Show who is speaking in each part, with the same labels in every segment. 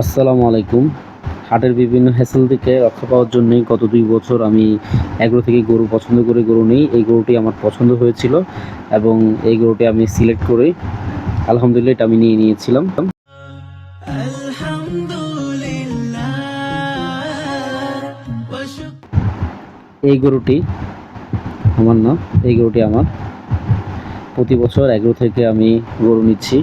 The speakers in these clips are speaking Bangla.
Speaker 1: আসসালামু আলাইকুম। হাটের বিভিন্ন হ্যাসেল থেকে রক্ষা পাওয়ার জন্য গত দুই বছর আমি এগ্রো থেকে গরু পছন্দ করে গরু নিই। এই গরুটি আমার পছন্দ হয়েছিল এবং এই গরুটি আমি সিলেক্ট করে আলহামদুলিল্লাহ এটা আমি নিয়ে নিয়েছিলাম। এই গরুটি আমার না, এই গরুটি আমার। প্রতি বছর এগ্রো থেকে আমি গরু নিচ্ছি।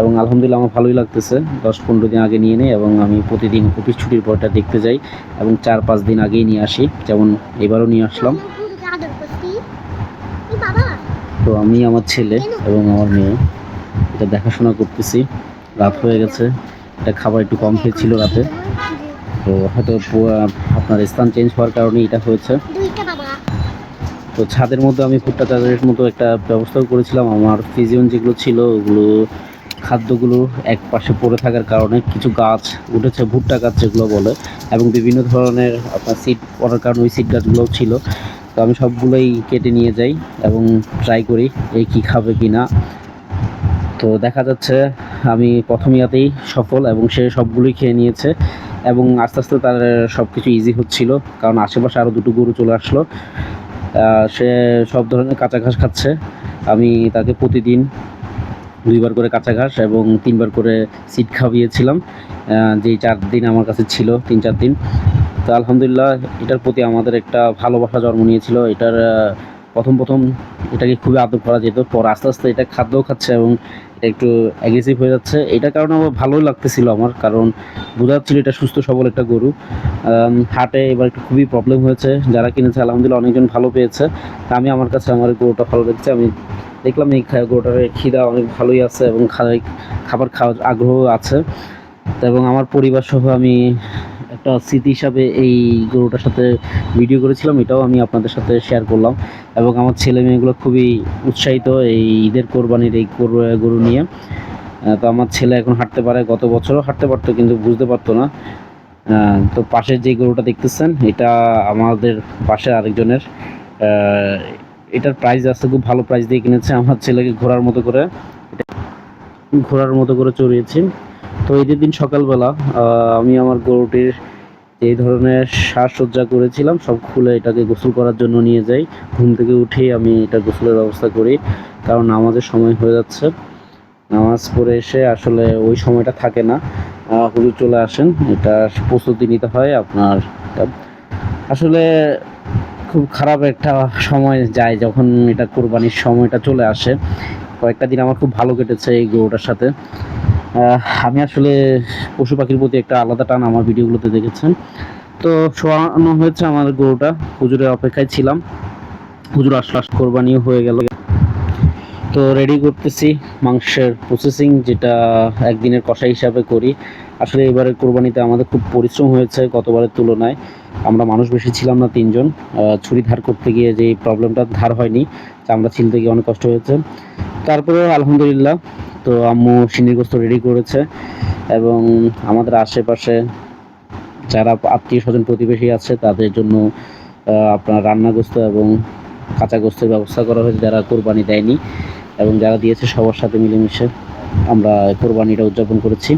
Speaker 1: এবং আলহামদুলিল্লাহ আমার ভালোই লাগতেছে। দশ পনেরো দিন আগে নিয়ে নেই এবং আমি প্রতিদিন অফিস ছুটির পরটা দেখতে যাই এবং চার পাঁচ দিন আগেই নিয়ে আসি। যেমন এবারও নিয়ে আসলাম। তো আমি আমার ছেলে এবং আমার মেয়ে, এটা দেখাশোনা করতেছি। রাত হয়ে গেছে। এটা খাবার একটু কম খেয়েছিল রাতে। তো হয়তো আপনার স্থান চেঞ্জ হওয়ার কারণে এটা হয়েছে। তো ছাদের মধ্যে আমি ভুট্টা চাষের মতো একটা ব্যবস্থাও করেছিলাম। আমার ফিজিয়ন যেগুলো ছিল, ওগুলো খাদ্যগুলো এক পাশে পড়ে থাকার কারণে কিছু গাছ উঠেছে, ভুট্টা গাছ যেগুলো বলে, এবং বিভিন্ন ধরনের আপনার সিড পড়ার কারণে ওই সিড গাছগুলোও ছিল। তো আমি সবগুলোই কেটে নিয়ে যাই এবং ট্রাই করি এই কি খাবে কি না। তো দেখা যাচ্ছে আমি প্রথম ইয়াতেই সফল এবং সে সবগুলোই খেয়ে নিয়েছে এবং আস্তে আস্তে তার সব কিছু ইজি হচ্ছিল, কারণ আশেপাশে আরও দুটো গরু চলে আসলো। সে সব ধরনের কাঁচা ঘাস খাচ্ছে। আমি তাকে প্রতিদিন দুইবার করে কাঁচা ঘাস এবং তিনবার করে সিট খাওয়িয়েছিলাম। যেই চার দিন আমার কাছে ছিল, তিন চার দিন। তো আলহামদুলিল্লাহ, এটার প্রতি আমাদের একটা ভালোবাসা জন্ম নিয়েছিল। এটার প্রথম প্রথম এটাকে খুবই আদর করা যেত, পর আস্তে আস্তে এটা খাদ্যও খাচ্ছে এবং একটু অ্যাগ্রেসিভ হয়ে যাচ্ছে। এটার কারণে আমার ভালোই লাগতেছিল আমার, কারণ বোঝা যাচ্ছিল এটা সুস্থ, সবল একটা গরু। হাটে এবার একটু খুবই প্রবলেম হয়েছে। যারা কিনেছে, আলহামদুলিল্লাহ অনেকজন ভালো পেয়েছে। আমি আমার কাছে আমার গরুটা ভালো দেখছি আমি দেখলাম এই গরুটার খিদা অনেক ভালোই আছে এবং খাবার খাওয়ার আগ্রহ আছে। এবং আমার পরিবার সহ আমি একটা স্মৃতি হিসাবে এই গরুটার সাথে ভিডিও করেছিলাম, এটাও আমি আপনাদের সাথে শেয়ার করলাম। এবং আমার ছেলে মেয়েগুলো খুবই উৎসাহিত এই ঈদের কোরবানির এই গরু গরু নিয়ে। তো আমার ছেলে এখন হাঁটতে পারে, গত বছরও হাঁটতে পারতো, কিন্তু বুঝতে পারতো না। তো পাশের যে গরুটা দেখতেছেন, এটা আমাদের পাশে আরেকজনের। এটার প্রাইস আছে, খুব ভালো প্রাইস দিয়ে কিনেছে আমার ছেলেকে ঘোরার মতো করে। ঘোরার মতো করে চড়িয়েছি। তো ঈদের দিন সকালবেলা আমি আমার গরুটির এই ধরনের সাজসজ্জা করেছিলাম, সব খুলে এটাকে গোসল করার জন্য নিয়ে যাই। ঘুম থেকে উঠেই আমি এটা গোসলের ব্যবস্থা করি, কারণ নামাজের সময় হয়ে যাচ্ছে। নামাজ পড়ে এসে আসলে ওই সময়টা থাকে না। হুজুর চলে আসেন এটা প্রস্তুতি নিতে হয় আপনার। আসলে খুব খারাপ একটা সময় যায় যখন এটা কোরবানির সময়টা চলে আসে। কয়েকটা দিন আমার খুব ভালো কেটেছে এই গরুটার সাথে। আমি আসলে পশু পাখির প্রতি একটা আলাদা টান আমার ভিডিওগুলোতে দেখেছেন। তো শোয়ানো হয়েছে আমার গরুটা। হুজুরের অপেক্ষায় ছিলাম। হুজুর আস- কোরবানিও হয়ে গেল। তো রেডি করতেছি মাংসের প্রসেসিং যেটা একদিনের কষা হিসাবে করি। আসলে এবারে কোরবানিতে আমাদের খুব পরিশ্রম হয়েছে গতবারের তুলনায়। আমরা মানুষ বেশি ছিলাম না তিনজন। ছুরি ধার করতে গিয়ে যে প্রবলেমটা ধার হয়নি চামড়া ছিলতে গিয়ে অনেক কষ্ট হয়েছে। তারপরে আলহামদুলিল্লাহ, তো আম্মু সিন্নিগ্রস্ত রেডি করেছে এবং আমাদের আশেপাশে যারা আত্মীয় স্বজন প্রতিবেশী আছে, তাদের জন্য আপনার রান্নাগ্রস্ত এবং কাঁচা গোস্তের ব্যবস্থা করা হয়েছে যারা কোরবানি দেয়নি এবং যারা দিয়েছে সবার সাথে মিলেমিশে আমরা কোরবানিটা উদযাপন করেছি।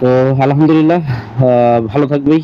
Speaker 1: তো আলহামদুলিল্লাহ ভালো থাকবেই।